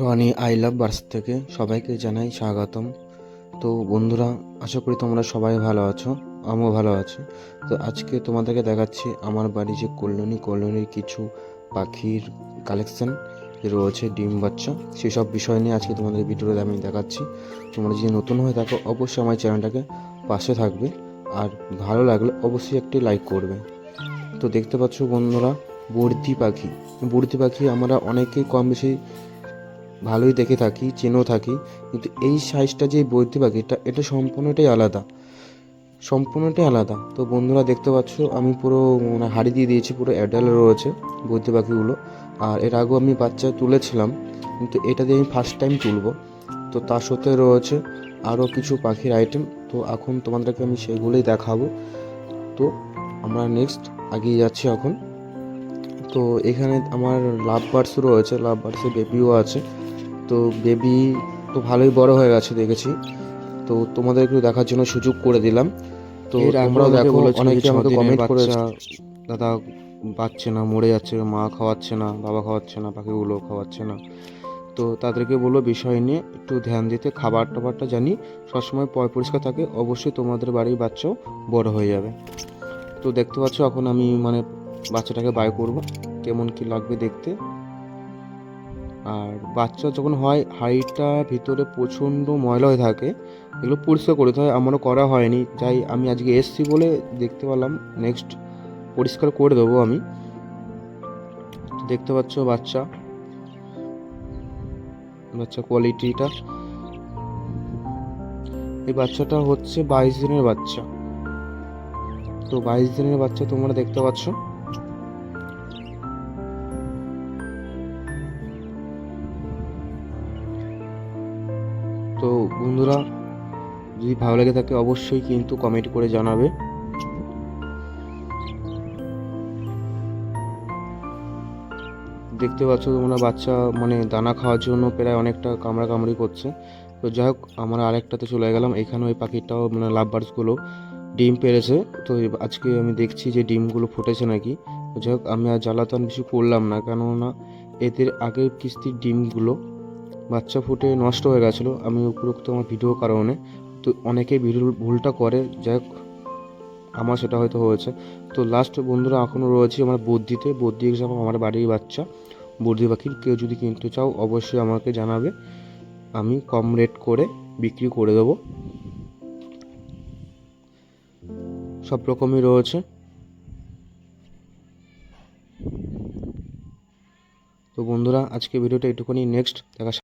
Roni, I love burst থেকে সবাইকে জানাই স্বাগতম। তো বন্ধুরা, আশা করি তোমরা সবাই ভালো আছো, আমিও ভালো আছি। তো আজকে তোমাদেরকে দেখাচ্ছি আমার বাড়ি যে কল্যাণী কল্যাণীর কিছু পাখির কালেকশন রয়েছে ডিম বাচ্চা, সেসব বিষয় নিয়ে আজকে তোমাদের ভিডিওতে আমি দেখাচ্ছি। তোমরা যদি নতুন হয়ে থাকো, অবশ্যই আমার চ্যানেলটাকে পাশে থাকবে, আর ভালো লাগলে অবশ্যই একটি লাইক করবে। তো দেখতে পাচ্ছ বন্ধুরা, বর্দি পাখি। বর্দি পাখি আমরা অনেকেই কম বেশি ভালোই দেখে থাকি, চেনেও থাকি, কিন্তু এই সাইজটা যে বৈদ্যি পাখিটা এটা সম্পূর্ণটাই আলাদা। সম্পূর্ণটাই আলাদা। তো বন্ধুরা দেখতে পাচ্ছ, আমি পুরো মানে হাড়ি দিয়ে দিয়েছি, পুরো অ্যাডাল রয়েছে বৈদ্যি পাখিগুলো। আর এর আগেও আমি বাচ্চা তুলেছিলাম, কিন্তু এটা দিয়ে আমি ফার্স্ট টাইম তুলবো। তো তার সাথে রয়েছে আরও কিছু পাখির আইটেম তো এখন তোমাদেরকে আমি সেগুলোই দেখাবো। তো আমরা নেক্সট এগিয়ে যাচ্ছি এখন। তো এখানে আমার লাভ বার্ডস রয়েছে লাভ বার্ডসের বেবিও আছে। তো বেবি তো ভালোই বড় হয়ে গেছে দেখেছি। তো তোমাদের একটু দেখার জন্য সুযোগ করে দিলাম। তো তোমরাও দেখো অনেকে আমাকে কমেন্ট করেছে। দাদা বাচ্চে না মরে যাচ্ছে মা খাওয়াচ্ছে না বাবা খাওয়াচ্ছে না পাখিগুলো খাওয়াচ্ছে না। তো তাদেরকে বলব বিষয় নিয়ে একটু ধ্যান দিতে খাবার টাবারটা জানি সবসময় পয় পরিষ্কার থাকে অবশ্যই তোমাদের বাড়ির বাচ্চাও বড় হয়ে যাবে। তো দেখতে পাচ্ছ এখন আমি মানে বাচ্চাটাকে বাই করব, কেমন কি লাগবে দেখতে। আর বাচ্চা যখন হয়, হাড়িটা ভিতরে প্রচণ্ড ময়লা হয়ে থাকে, এগুলো পরিষ্কার করতে হয় আমারও করা হয়নি। যাই, আমি আজকে এসছি বলে দেখতে পেলাম নেক্সট পরিষ্কার করে দেবো আমি। দেখতে পাচ্ছ বাচ্চা বাচ্চা কোয়ালিটিটা এই বাচ্চাটা হচ্ছে বাইশ দিনের বাচ্চা। তো বাইশ দিনের বাচ্চা তোমরা দেখতে পাচ্ছ। তো বন্ধুরা, যদি ভালো লাগে থাকে অবশ্যই কিন্তু কমেন্ট করে জানাবে। দেখতে পাচ্ছ তোমরা বাচ্চা মানে দানা খাওয়ার জন্য প্রায় অনেকটা কামড়া কামড়ি করছে। তো যাই হোক, আমরা আরেকটাতে চলে গেলাম। এখানে ওই পাখিটাও মানে লাভ বার্ডসগুলো ডিম পেরেছে। তো আজকে আমি দেখছি যে ডিমগুলো ফুটেছে নাকি। যাই হোক, আমি আর জ্বালাতন বেশি করলাম না, কেননা এদের আগের কিস্তির ডিমগুলো বাচ্চা ফুটে নষ্ট হয়ে গেছিল। আমি উপরোক্ত আমার ভিডিও কারণে। তো অনেকে ভিডিও ভুলটা করে। যাই হোক, আমার সেটা হয়তো হয়েছে। তো লাস্ট বন্ধুরা এখনও রয়েছে আমার বদ্যিতে বদ্যি এক্সাম আমার বাড়ির বাচ্চা। বর্দি পাখির কেউ যদি কিনতে চাও অবশ্যই আমাকে জানাবে। আমি কম রেট করে বিক্রি করে দেবো। সব রকমই রয়েছে। তো বন্ধুরা, আজকে ভিডিওটা একটুখানি নেক্সট দেখা